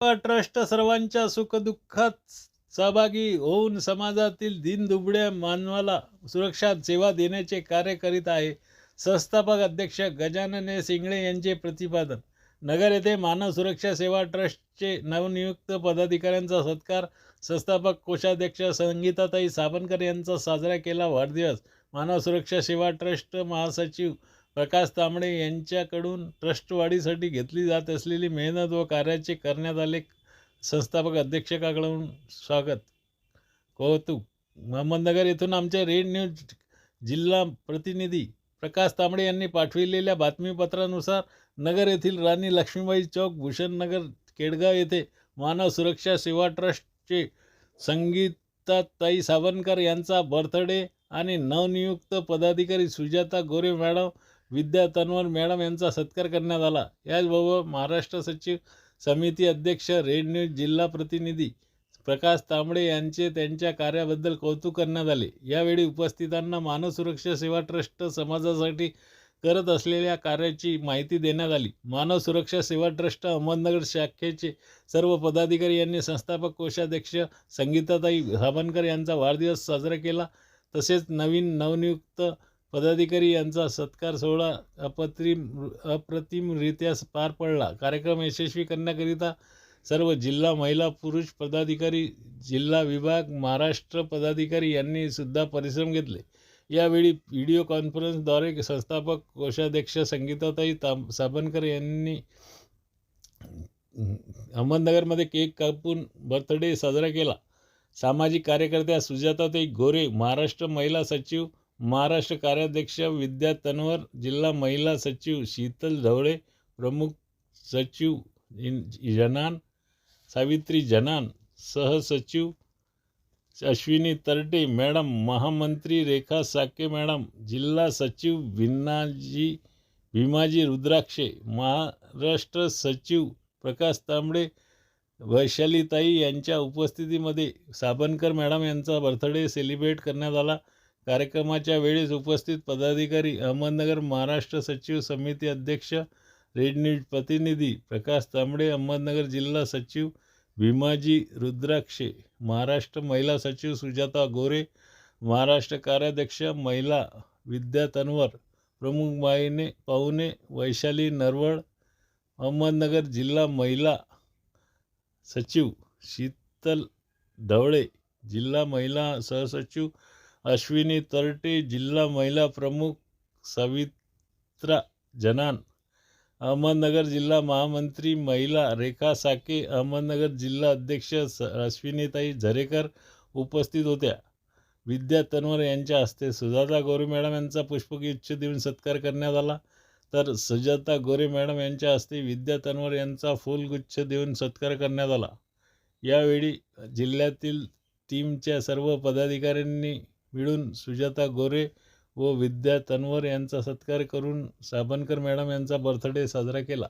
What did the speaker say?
Trust सर्वांच्या सुखदुःखात सहभागी होऊन समाजातील दिनदुबड्या मानवाला सुरक्षा सेवा देण्याचे कार्य करीत आहे. संस्थापक अध्यक्ष गजानन सिंगळे यांचे प्रतिपादन. नगर येथे मानव सुरक्षा सेवा ट्रस्टचे नवनियुक्त पदाधिकाऱ्यांचा सत्कार. संस्थापक कोषाध्यक्ष संगीताताई साबणकर यांचा साजरा केला वाढदिवस. मानव सुरक्षा सेवा ट्रस्ट महासचिव प्रकाश तांबडे यांच्याकडून ट्रस्टवाढीसाठी घेतली जात असलेली मेहनत व कार्याचे करण्यात आले. संस्थापक अध्यक्षकाकडून स्वागत. कौतुक. अहमदनगर येथून आमच्या रेड न्यूज जिल्हा प्रतिनिधी प्रकाश तांबडे यांनी पाठविलेल्या बातमीपत्रानुसार नगर येथील राणी लक्ष्मीबाई चौक भूषणनगर केडगाव येथे मानव सुरक्षा सेवा ट्रस्टचे संगीताताई सावरकर यांचा बर्थडे आणि नवनियुक्त पदाधिकारी सुजाता गोरे मॅडम विद्या तन्वर मॅडम यांचा सत्कार करण्यात आला. याचबरोबर महाराष्ट्र सचिव समिती अध्यक्ष रेड न्यूज जिल्हा प्रतिनिधी प्रकाश तांबडे यांचे त्यांच्या कार्याबद्दल कौतुक करण्यात आले. यावेळी उपस्थितांना मानव सुरक्षा सेवा ट्रस्ट समाजासाठी करत असलेल्या कार्याची माहिती देण्यात आली. मानव सुरक्षा सेवा ट्रस्ट अहमदनगर शाखेचे सर्व पदाधिकारी यांनी संस्थापक कोषाध्यक्ष संगीताताई सावंतकर यांचा वाढदिवस साजरा केला. तसेच नवीन नवनियुक्त पदाधिकारी यांचा सत्कार सोहळा अप्रतिम अप्रतिमरित्या पार पडला. कार्यक्रम यशस्वी करण्याकरिता सर्व जिल्हा महिला पुरुष पदाधिकारी जिल्हा विभाग महाराष्ट्र पदाधिकारी यांनी सुद्धा परिश्रम घेतले. यावेळी व्हिडिओ कॉन्फरन्सद्वारे संस्थापक कोषाध्यक्ष संगीताताई ताम साबणकर यांनी अहमदनगरमध्ये केक कापून बर्थडे साजरा केला. सामाजिक कार्यकर्त्या सुजाताताई गोरे महाराष्ट्र महिला सचिव महाराष्ट्र कार्याध्यक्ष विद्या तन्वर जिल्हा महिला सचिव शीतल ढवळे प्रमुख सचिव जनान सावित्री जनान सहसचिव अश्विनी तरटे मॅडम महामंत्री रेखा साके मॅडम जिल्हा सचिव भिन्नाजी भीमाजी रुद्राक्षे महाराष्ट्र सचिव प्रकाश तांबडे वैशालीताई यांच्या उपस्थितीमध्ये साबणकर मॅडम यांचा बर्थडे सेलिब्रेट करण्यात आला. कार्यक्रमाच्या वेळेस उपस्थित पदाधिकारी अहमदनगर महाराष्ट्र सचिव समिती अध्यक्ष रेड न्यूज प्रतिनिधी प्रकाश तांबडे अहमदनगर जिल्हा सचिव भीमाजी रुद्राक्षे महाराष्ट्र महिला सचिव सुजाता गोरे महाराष्ट्र कार्याध्यक्ष महिला विद्या तन्वर प्रमुख माईने पाहुणे वैशाली नरवळ अहमदनगर जिल्हा महिला सचिव शीतल ढवळे जिल्हा महिला सहसचिव अश्विनी तरटे जिल्हा महिला प्रमुख सवित्रा जनान अहमदनगर जिल्हा महामंत्री महिला रेखा साके अहमदनगर जिल्हा अध्यक्ष स अश्विनीताई झरेकर उपस्थित होत्या. विद्या तन्वर यांच्या हस्ते सुजाता गोरे मॅडम यांचा पुष्पगुच्छ देऊन सत्कार करण्यात आला. तर सुजाता गोरे मॅडम यांच्या हस्ते विद्या तन्वर यांचा फुलगुच्छ देऊन सत्कार करण्यात आला. यावेळी जिल्ह्यातील टीमच्या सर्व पदाधिकाऱ्यांनी मिळून सुजाता गोरे व विद्या तन्वर यांचा सत्कार करून साबणकर मॅडम यांचा बर्थडे साजरा केला.